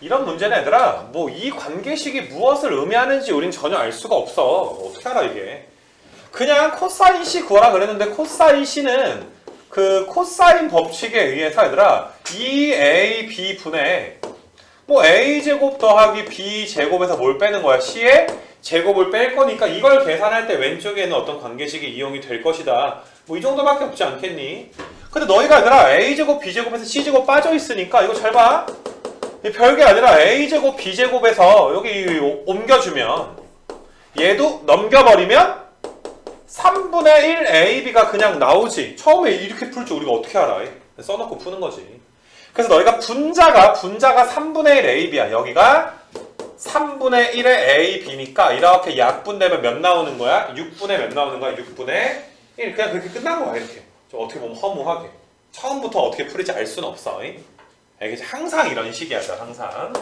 이런 문제는 얘들아. 뭐 이 관계식이 무엇을 의미하는지 우린 전혀 알 수가 없어. 어떻게 알아 이게? 그냥 코사인 C 구하라 그랬는데 코사인 C는 그 코사인 법칙에 의해서 얘들아 2AB 분의 뭐 A 제곱 더하기 B 제곱에서 뭘 빼는 거야? C의 제곱을 뺄 거니까 이걸 계산할 때 왼쪽에는 어떤 관계식이 이용이 될 것이다. 뭐 이 정도밖에 없지 않겠니? 근데 너희가 얘들아 A 제곱 B 제곱에서 C 제곱 빠져 있으니까 이거 잘봐. 이 별게 아니라 a제곱 b제곱에서 여기 옮겨주면 얘도 넘겨버리면 3분의 1 ab가 그냥 나오지. 처음에 이렇게 풀 줄 우리가 어떻게 알아? 써놓고 푸는 거지. 그래서 너희가 분자가 분자가 3분의 1 ab야. 여기가 3분의 1의 ab니까 이렇게 약분되면 몇 나오는 거야? 6분의 몇 나오는 거야? 6분의 1 그냥 그렇게 끝난 거야 이렇게. 좀 어떻게 보면 허무하게. 처음부터 어떻게 풀을지 알 수는 없어 잉? 알겠지? 항상 이런 식이야, 항상.